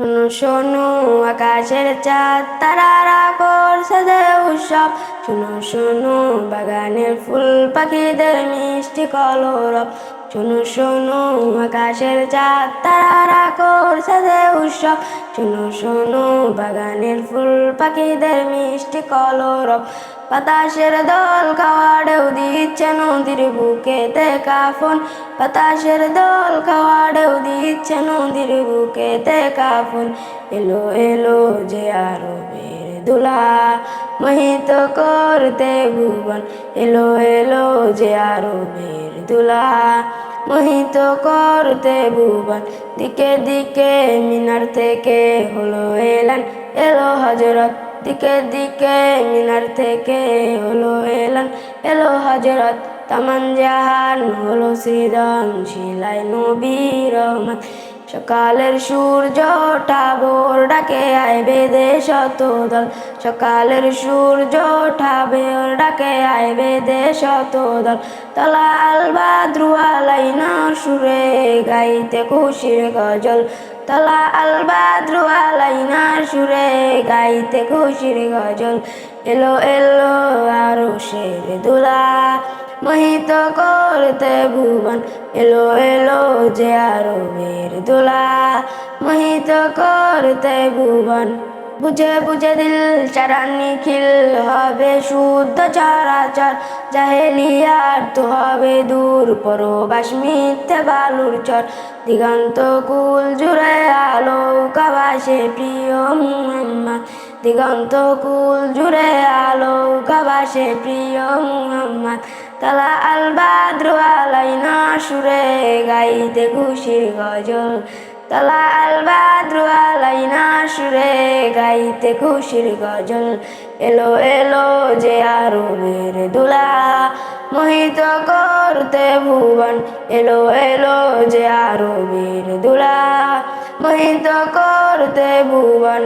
শোনো শোনো, আকাশের চাঁদ, তারারা করছে যে উৎসব। শোনো শোনো, বাগানের ফুল, পাখিদের মিষ্টি কলরব। শোনো শোনো, আকাশের চাঁদ, তারারা করছে যে উৎসব। শোনো শোনো, বাগানের ফুল, পাখিদের মিষ্টি কলরব। বাতাসের দল খাওয়াড়েও দিচ্ছে নদীর বুকেতে কাফন বাতাসের দল খাওয়াড়েও দিচ্ছে নদীর বুকেতে কাফন এলো এলো যে আরবের দুলা, মোহিত করতে ভুবন। এলো এলো যে আরও আরবের দুলা, মোহিত করতে ভুবন। দিকে দিকে মিনার থেকে হলো এলান। এলো হজরত দিকে দিকে মিনার থেকে হলো এলান, এলো হজরত তামান জাহান হলো সৃজন শিলাই নবীর রহমত সকালের সূর্য ভোর ডাকে আইবে দে শত দল সকালের সূর্য ভোর ডাকে আইবে দে শত দল তলা আলবা দ্রুয়ালাইনা সুরে গাইতে খুশির গজল। তলা আলবা দ্রুয়ালাইনা সুরে গাইতে খুশির গজল। এলো এলো আরও শের দুলা। মোহিত করতে ভুবন। এলো এলো যে আরও বের দোলা। মোহিত করতে ভুবন। বুঝে বুঝে দিল চারা নিখিল। হবে শুদ্ধ চরাচর। জাহেলিয়ার তো হবে দূর পরবাস মিথ্যে বালুর চর। দিগন্ত কুল জুড়ে আলো কাবাসে প্রিয় মুহাম্মদ। দিগন্ত কুল জুড়ে আলো কাবাসে প্রিয় মুহাম্মদ। তালা আল বাদ্রু আলাইনা সুরে গাইতে খুশির গজল। তালা আল বাদ্রু আলাইনা সুরে গাইতে খুশির গজল। এলো এলো যে আরও বের দুলা করতে ভুবন। এলো এলো যে আরও বের দুলা। মহিত করতে ভুবন।